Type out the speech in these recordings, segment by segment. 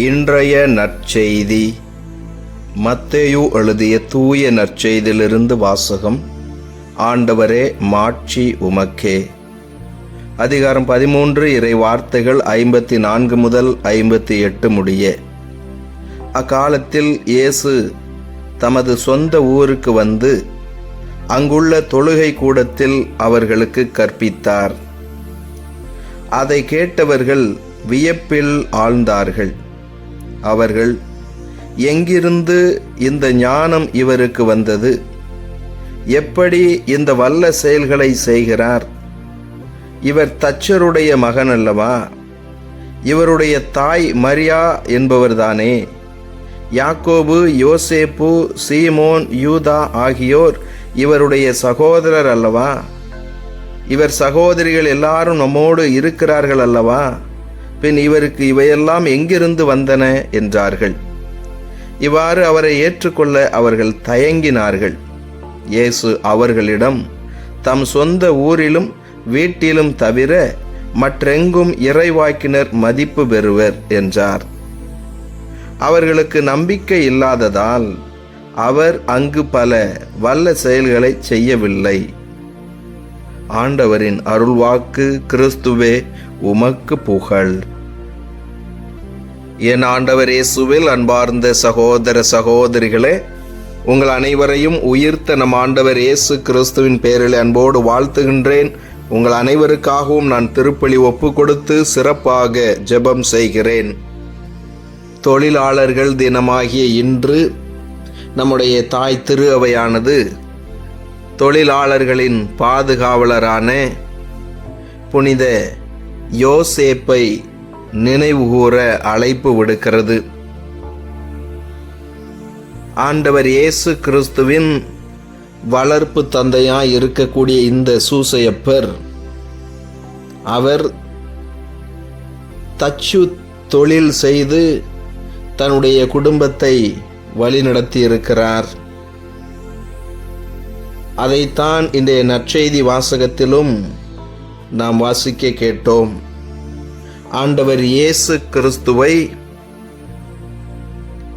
இன்றைய நற்செய்தி. மத்தேயு எழுதிய தூய நற்செய்தியிலிருந்து வாசகம். ஆண்டவரே மாட்சி உமக்கே. அதிகாரம் பதிமூன்று இறை வார்த்தைகள் ஐம்பத்தி நான்கு முதல் ஐம்பத்தி எட்டு முடிய. அக்காலத்தில் இயேசு தமது சொந்த ஊருக்கு வந்து அங்குள்ள தொழுகை கூடத்தில் அவர்களுக்கு கற்பித்தார். அதை கேட்டவர்கள் வியப்பில் ஆழ்ந்தார்கள். அவர்கள் எங்கிருந்து இந்த ஞானம் இவருக்கு வந்தது? எப்படி இந்த வல்ல செயல்களை செய்கிறார்? இவர் தச்சருடைய மகன் அல்லவா? இவருடைய தாய் மரியா என்பவர்தானே? யாக்கோபு யோசேப்பு சீமோன் யூதா ஆகியோர் இவருடைய சகோதரர் அல்லவா? இவர் சகோதரிகள் எல்லாரும் நம்மோடு இருக்கிறார்கள் அல்லவா? பின் இவருக்கு இவையெல்லாம் எங்கிருந்து வந்தன? என்றார்கள். இவ்வாறு அவரை ஏற்றுக்கொள்ள அவர்கள் தயங்கினார்கள். இயேசு அவர்களிடம் தம் சொந்த ஊரிலும் வீட்டிலும் தவிர மற்றெங்கும் இறைவாக்கினர் மதிப்பு பெறுவர் என்றார். அவர்களுக்கு நம்பிக்கை இல்லாததால் அவர் அங்கு பல வல்ல செயல்களை செய்யவில்லை. ஆண்டவரின் அருள்வாக்கு கிறிஸ்துவே உமக்கு புகழ். என் ஆண்டவர் இயேசுவில் அன்பார்ந்த சகோதர சகோதரிகளே உங்கள் அனைவரையும் உயிர்த்த நம் ஆண்டவர் இயேசு கிறிஸ்துவின் பேரில் அன்போடு வாழ்த்துகின்றேன். உங்கள் அனைவருக்காகவும் நான் திருப்பலி ஒப்பு கொடுத்து சிறப்பாக ஜெபம் செய்கிறேன். தொழிலாளர்கள் தினமாகிய இன்று நம்முடைய தாய் திரு அவையானது தொழிலாளர்களின் பாதுகாவலரான புனித யோசேப்பை நினைவுகூர அழைப்பு விடுக்கிறது. ஆண்டவர் இயேசு கிறிஸ்துவின் வளர்ப்பு தந்தையாய் இருக்கக்கூடிய இந்த சூசையப்பர் அவர் தச்சு தொழில் செய்து தன்னுடைய குடும்பத்தை வழிநடத்தி இருக்கிறார் அதைத்தான் இன்றைய நற்செய்தி வாசகத்திலும் நாம் வாசிக்க கேட்டோம். ஆண்டவர் இயேசு கிறிஸ்துவை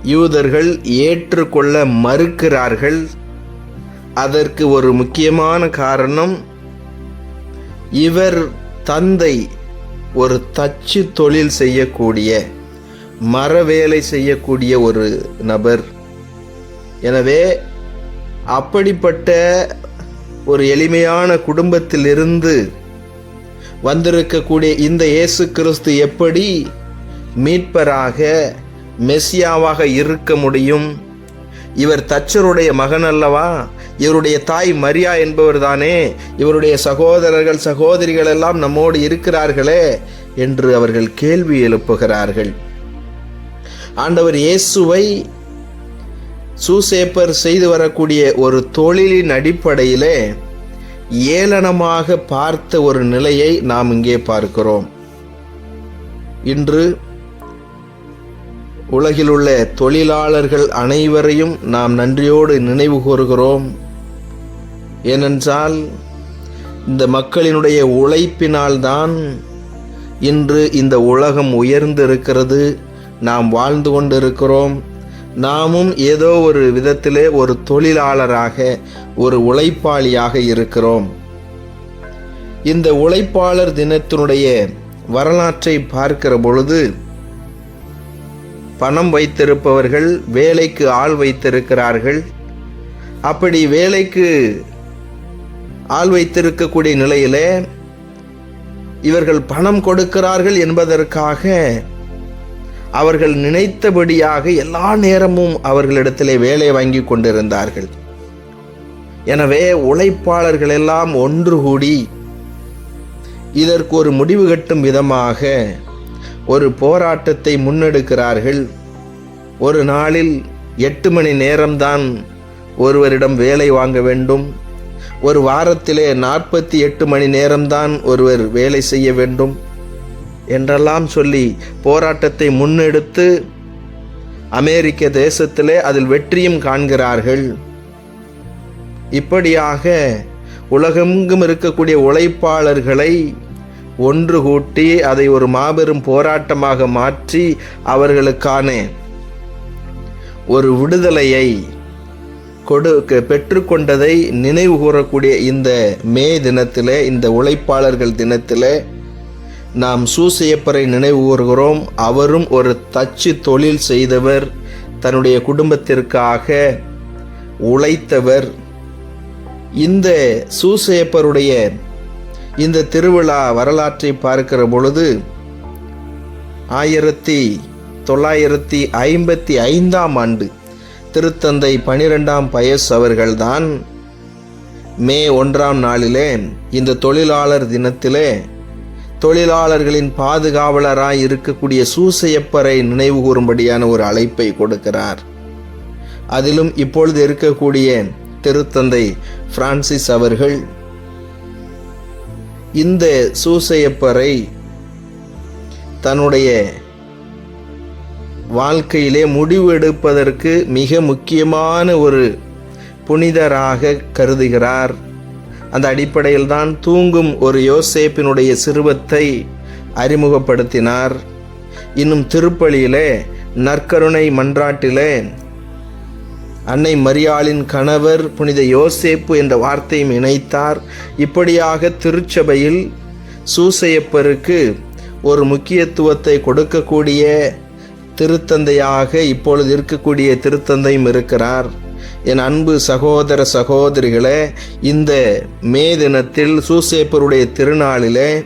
யூதர்கள் ஏற்றுக்கொள்ள மறுக்கிறார்கள். அதற்கு ஒரு முக்கியமான காரணம் இவர் தந்தை ஒரு தச்சு தொழில் செய்யக்கூடிய மர வேலை செய்யக்கூடிய ஒரு நபர். எனவே அப்படிப்பட்ட ஒரு எளிமையான குடும்பத்திலிருந்து வந்திருக்கக்கூடிய இந்த இயேசு கிறிஸ்து எப்படி மீட்பராக மெஸ்ஸியாவாக இருக்க முடியும்? இவர் தச்சருடைய மகன் அல்லவா? இவருடைய தாய் மரியா என்பவர் தானே இவருடைய சகோதரர்கள் சகோதரிகள் எல்லாம் நம்மோடு இருக்கிறார்களே என்று அவர்கள் கேள்வி எழுப்புகிறார்கள். ஆண்டவர் இயேசுவை சூசேப்பர் செய்து வரக்கூடிய ஒரு தொழிலின் அடிப்படையிலே ஏளனமாக பார்த்த ஒரு நிலையை நாம் இங்கே பார்க்கிறோம். இன்று உலகில் உள்ள தொழிலாளர்கள் அனைவரையும் நாம் நன்றியோடு நினைவு கூறுகிறோம். ஏனென்றால் இந்த மக்களினுடைய உழைப்பினால்தான் இன்று இந்த உலகம் உயர்ந்திருக்கிறது. நாம் வாழ்ந்து கொண்டிருக்கிறோம். நாமும் ஏதோ ஒரு விதத்திலே ஒரு தொழிலாளராக ஒரு உழைப்பாளியாக இருக்கிறோம். இந்த உழைப்பாளர் தினத்தினுடைய வரலாற்றை பார்க்கிற பொழுது பணம் வைத்திருப்பவர்கள் வேலைக்கு ஆள் வைத்திருக்கிறார்கள். அப்படி வேலைக்கு ஆள் வைத்திருக்கக்கூடிய நிலையிலே இவர்கள் பணம் கொடுக்கிறார்கள் என்பதற்காக அவர்கள் நினைத்தபடியாக எல்லா நேரமும் அவர்களிடத்திலே வேலை வாங்கி கொண்டிருந்தார்கள். எனவே உழைப்பாளர்கள் எல்லாம் ஒன்று கூடி இதற்கு ஒரு முடிவு கட்டும் விதமாக ஒரு போராட்டத்தை முன்னெடுக்கிறார்கள். ஒரு நாளில் எட்டு மணி நேரம்தான் ஒருவரிடம் வேலை வாங்க வேண்டும். ஒரு வாரத்திலே நாற்பத்தி எட்டு மணி நேரம்தான் ஒருவர் வேலை செய்ய வேண்டும். என்றெல்லாம் சொல்லி போராட்டத்தை முன்னெடுத்து அமெரிக்க தேசத்திலே அதில் வெற்றியும் காண்கிறார்கள். இப்படியாக உலகெங்கும் இருக்கக்கூடிய உழைப்பாளர்களை ஒன்று கூட்டி அதை ஒரு மாபெரும் போராட்டமாக மாற்றி அவர்களுக்கான ஒரு விடுதலையை கொடு பெற்றுக்கொண்டதை நினைவு கூறக்கூடிய இந்த மே தினத்தில் இந்த உழைப்பாளர்கள் தினத்தில் நாம் சூசையப்பரை நினைவு கூறுகிறோம் அவரும் ஒரு தச்சு தொழில் செய்தவர் தன்னுடைய குடும்பத்திற்காக உழைத்தவர். இந்த சூசையப்பருடைய இந்த திருவிழா வரலாற்றை பார்க்கிற பொழுது ஆயிரத்தி தொள்ளாயிரத்தி ஐம்பத்தி ஐந்தாம் ஆண்டு திருத்தந்தை பனிரெண்டாம் பயஸ் அவர்கள்தான் மே ஒன்றாம் நாளிலே இந்த தொழிலாளர் தினத்திலே தொழிலாளர்களின் பாதுகாவலராய் இருக்கக்கூடிய சூசையப்பரை நினைவு கூறும்படியான ஒரு அழைப்பை கொடுக்கிறார். அதிலும் இப்பொழுது இருக்கக்கூடிய திருத்தந்தை பிரான்சிஸ் அவர்கள் இந்த சூசையப்பரை தன்னுடைய வாழ்க்கையிலே முடிவு எடுப்பதற்கு மிக முக்கியமான ஒரு புனிதராக கருதுகிறார். அந்த அடிப்படையில் தான் தூங்கும் ஒரு யோசேப்பினுடைய சிறுவத்தை அறிமுகப்படுத்தினார். இன்னும் திருப்பலியிலே நற்கருணை மன்றாட்டிலே அன்னை மரியாளின் கணவர் புனித யோசேப்பு என்ற வார்த்தையும் இணைத்தார். இப்படியாக திருச்சபையில் சூசையப்பருக்கு ஒரு முக்கியத்துவத்தை கொடுக்கக்கூடிய திருத்தந்தையாக இப்பொழுது இருக்கக்கூடிய திருத்தந்தையும் இருக்கிறார். என் அன்பு சகோதர சகோதரிகளே இந்த மே தினத்தில் சூசேப்பருடைய திருநாளிலே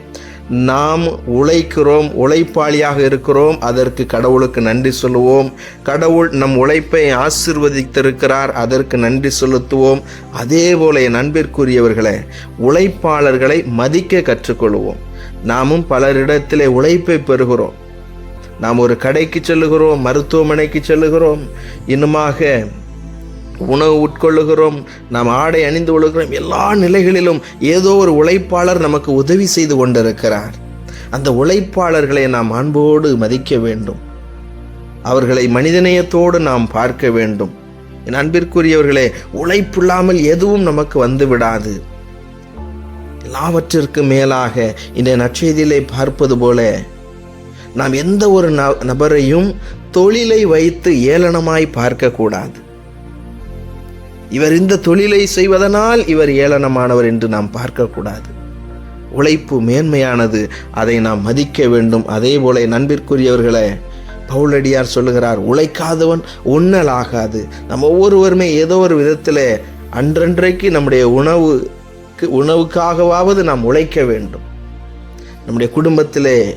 நாம் உழைக்கிறோம் உழைப்பாளியாக இருக்கிறோம். அதற்கு கடவுளுக்கு நன்றி சொல்லுவோம். கடவுள் நம் உழைப்பை ஆசிர்வதித்திருக்கிறார். அதற்கு நன்றி செலுத்துவோம். அதே போல என் அன்பிற்குரியவர்களே உழைப்பாளர்களை மதிக்க கற்றுக்கொள்வோம். நாமும் பலரிடத்திலே உழைப்பை பெறுகிறோம். நாம் ஒரு கடைக்கு செல்லுகிறோம் மருத்துவமனைக்கு செல்லுகிறோம். இன்னுமாக உணவு உட்கொள்ளுகிறோம் நாம் ஆடை அணிந்து கொள்ளுகிறோம் எல்லா நிலைகளிலும் ஏதோ ஒரு உழைப்பாளர் நமக்கு உதவி செய்து கொண்டிருக்கிறார். அந்த உழைப்பாளர்களை நாம் அன்போடு மதிக்க வேண்டும். அவர்களை மனிதநேயத்தோடு நாம் பார்க்க வேண்டும். என் அன்பிற்குரியவர்களே உழைப்பில்லாமல் எதுவும் நமக்கு வந்து விடாது எல்லாவற்றிற்கு மேலாக இந்த நற்செய்தியிலே பார்ப்பது போல நாம் எந்த ஒரு ந- நபரையும் தொழிலை வைத்து ஏளனமாய் பார்க்கக்கூடாது. இவர் இந்த தொழிலை செய்வதனால் இவர் ஏளனமானவர் என்று நாம் பார்க்கக்கூடாது. உழைப்பு மேன்மையானது அதை நாம் மதிக்க வேண்டும். அதே போல நண்பிற்குரியவர்களே பவுலடியார் சொல்லுகிறார் உழைக்காதவன் உண்ணலாகாது. நம்ம ஒவ்வொருவருமே ஏதோ ஒரு விதத்தில் அன்றன்றைக்கு நம்முடைய உணவுக்கு உணவுக்காகவாவது நாம் உழைக்க வேண்டும். நம்முடைய குடும்பத்திலே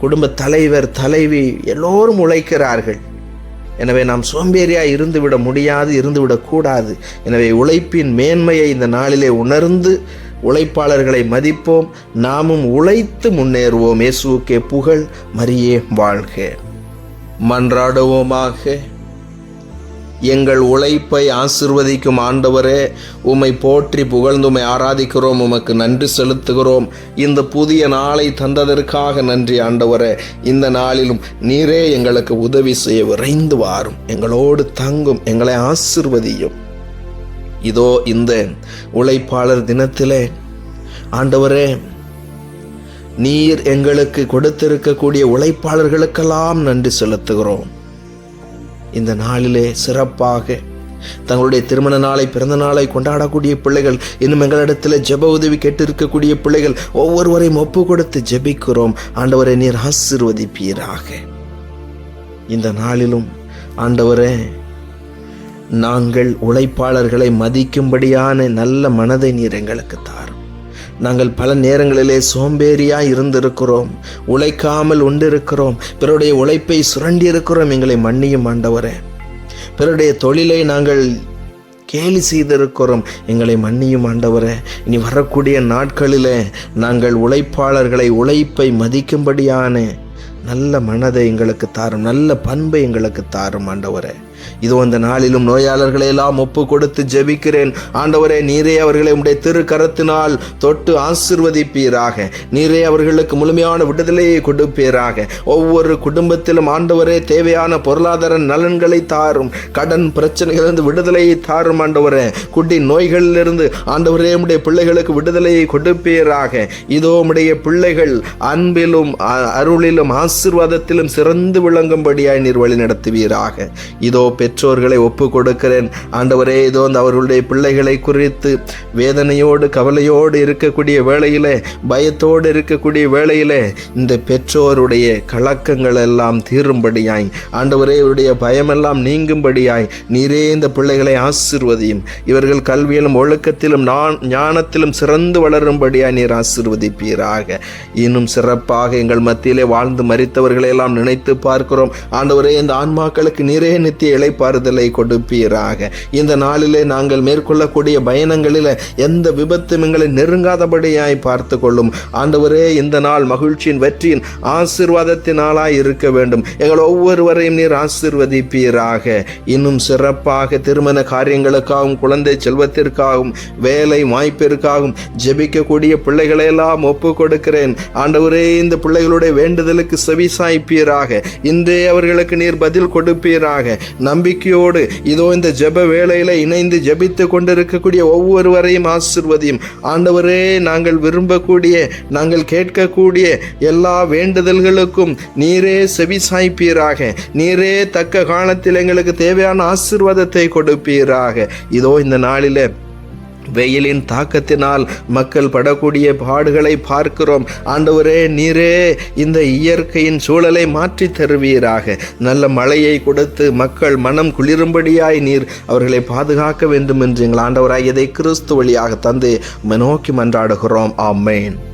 குடும்ப தலைவர் தலைவி எல்லோரும் உழைக்கிறார்கள். எனவே நாம் சோம்பேறியாக இருந்துவிட முடியாது இருந்துவிடக்கூடாது எனவே உழைப்பின் மேன்மையை இந்த நாளிலே உணர்ந்து உழைப்பாளர்களை மதிப்போம். நாமும் உழைத்து முன்னேறுவோம். இயேசுக்கே புகழ் மரியே வாழ்க. மன்றாடுவோமாக. எங்கள் உழைப்பை ஆசிர்வதிக்கும் ஆண்டவரே உம்மை போற்றி புகழ்ந்து ஆராதிக்கிறோம் உமக்கு நன்றி செலுத்துகிறோம். இந்த புதிய நாளை தந்ததற்காக நன்றி ஆண்டவரே. இந்த நாளிலும் நீரே எங்களுக்கு உதவி செய்ய விரைந்து வாரும். எங்களோடு தங்கும் எங்களை ஆசிர்வதியும். இதோ இந்த உழைப்பாளர் தினத்திலே ஆண்டவரே நீர் எங்களுக்கு கொடுத்திருக்கக்கூடிய உழைப்பாளர்களுக்கெல்லாம் நன்றி செலுத்துகிறோம். இந்த நாளிலே சிறப்பாக தங்களுடைய திருமண நாளை பிறந்த நாளை கொண்டாடக்கூடிய பிள்ளைகள் இன்னும் எங்களிடத்தில் ஜெப உதவி கேட்டிருக்கக்கூடிய பிள்ளைகள் ஒவ்வொருவரையும் ஒப்பு கொடுத்து ஜெபிக்கிறோம். ஆண்டவரை நீர் ஆசிர்வதிப்பீராக. இந்த நாளிலும் ஆண்டவரே நாங்கள் உழைப்பாளர்களை மதிக்கும்படியான நல்ல மனதை நீர் எங்களுக்கு தாரும். நாங்கள் பல நேரங்களிலே சோம்பேறியாக இருந்திருக்கிறோம் உழைக்காமல் உண்டிருக்கிறோம். பிறருடைய உழைப்பை சுரண்டி இருக்கிறோம் எங்களை மன்னியும் ஆண்டவரே. பிறருடைய தொழிலை நாங்கள் கேலி செய்திருக்கிறோம் எங்களை மன்னியும் ஆண்டவரே. இனி வரக்கூடிய நாட்களிலே நாங்கள் உழைப்பாளர்களை உழைப்பை மதிக்கும்படியான நல்ல மனதை எங்களுக்கு தாரும் நல்ல பண்பை எங்களுக்கு தாரும் ஆண்டவரே. இதோ இந்த நாளிலும் நோயாளர்களை எல்லாம் ஒப்பு கொடுத்து ஜெபிக்கிறேன். ஆண்டவரே நீரே அவர்களை உடைய திரு கரத்தினால் தொட்டு ஆசிர்வதிப்பீராக. நீரே அவர்களுக்கு முழுமையான விடுதலையை கொடுப்பீராக. ஒவ்வொரு குடும்பத்திலும் ஆண்டவரே தேவையான பொருளாதார நலன்களை தாரும். கடன் பிரச்சனைகளிலிருந்து விடுதலையை தாரும் ஆண்டவரே. குட்டி நோய்களிலிருந்து ஆண்டவரே உடைய பிள்ளைகளுக்கு விடுதலையை கொடுப்பீராக. இதோ உடைய பிள்ளைகள் அன்பிலும் அ- அருளிலும் ஆசிர்வாதத்திலும் சிறந்து விளங்கும்படியாய் நீர் வழி நடத்துவீராக இதோ பெற்றோர்களை ஒப்பு கொடுக்கிறேன் ஆண்டவரே இதோ அந்த அவர்களுடைய பிள்ளைகளை குறித்து வேதனையோடு கவலையோடு இருக்கக்கூடிய வேளையிலே பயத்தோடு இருக்கக்கூடிய வேளையிலே இந்த பெற்றோருடைய கலக்கங்கள் எல்லாம் தீரும்படியாய் ஆண்டவரே இவருடைய பயமெல்லாம் நீங்கும்படியாய் நீரே இந்த பிள்ளைகளை ஆசிர்வதியும். இவர்கள் கல்வியிலும் ஒழுக்கத்திலும் நான் ஞானத்திலும் சிறந்து வளரும்படியாய் நீர் ஆசிர்வதிப்பீராக. இன்னும் சிறப்பாக எங்கள் மத்தியிலே வாழ்ந்து மறித்தவர்களை எல்லாம் நினைத்து பார்க்கிறோம். ஆண்டவரே இந்த ஆன்மாக்களுக்கு நீரே நித்திய இளைப்பாறுதலை கொடுப்பீராக. இந்த நாளிலே நாங்கள் மேற்கொள்ளக்கூடிய பயணங்களில் எந்த விபத்தும் எங்களை நெருங்காதபடியாய் பார்த்து கொள்ளும் ஆண்டவரே இந்த நாள் மகிழ்ச்சியின் வெற்றியின் ஆசிர்வாதத்தினாலாய் இருக்க வேண்டும். எங்கள் ஒவ்வொருவரையும் நீர் ஆசீர்வதிப்பீராக. இன்னும் சிறப்பாக திருமண காரியங்களுக்காகவும் குழந்தை செல்வத்திற்காகவும் வேலை வாய்ப்பிற்காகவும் ஜெபிக்கக்கூடிய பிள்ளைகளையெல்லாம் ஒப்பு கொடுக்கிறேன் ஆண்டவரே இந்த பிள்ளைகளுடைய வேண்டுதலுக்கு செவிசாய்ப்பீராக. இன்றே அவர்களுக்கு நீர் பதில் கொடுப்பீராக. நம்பிக்கையோடு இதோ இந்த ஜெப வேளையில இணைந்து ஜெபித்து கொண்டிருக்கக்கூடிய ஒவ்வொருவரையும் ஆசிர்வதியும். ஆண்டவரே நாங்கள் விரும்பக்கூடிய நாங்கள் கேட்கக்கூடிய எல்லா வேண்டுதல்களுக்கும் நீரே செவி சாய்ப்பீராக நீரே தக்க காலத்தில் எங்களுக்கு தேவையான ஆசீர்வாதத்தை கொடுப்பீராக. இதோ இந்த நாளில் வெயிலின் தாக்கத்தினால் மக்கள் படக்கூடிய பாடுகளை பார்க்கிறோம். ஆண்டவரே நீரே இந்த இயற்கையின் சூழலை மாற்றி தருவீராக. நல்ல மழையை கொடுத்து மக்கள் மனம் குளிரும்படியாய் நீர் அவர்களை பாதுகாக்க வேண்டும் என்று எங்கள் ஆண்டவராய் இதை கிறிஸ்து வழியாக தந்து நோக்கி மன்றாடுகிறோம். ஆமேன்.